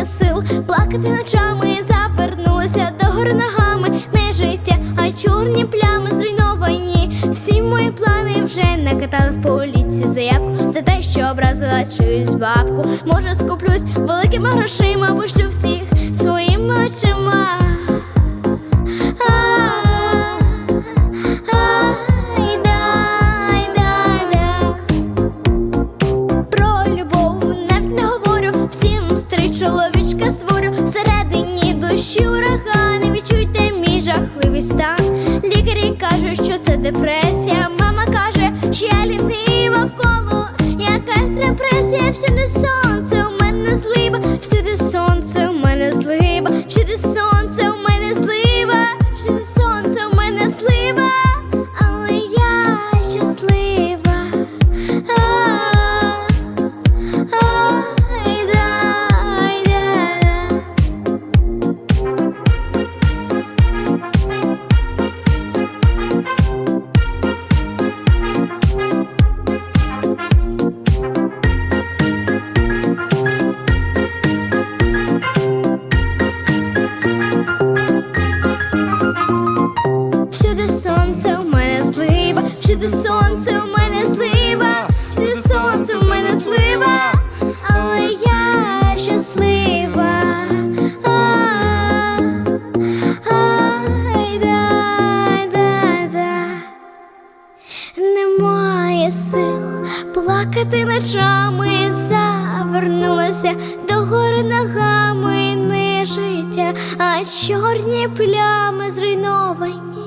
немає сил плакати ночами, завернулася до гор ногами, не життя, а чорні плями зруйновані. Всі мої плани вже накатали в поліцію заявку за те, що образила чиюсь бабку. Може, скуплюсь великими грошима, пошлю всіх Лікарі кажуть, що це депресія. Всюди сонце у мене злива, всюди сонце у мене злива, всюди сонце у мене злива, але я щаслива. Ай, дай, дай, дай. Немає сил плакати ночами, завернулася до гори ногами, не життя, а чорні плями зруйновані.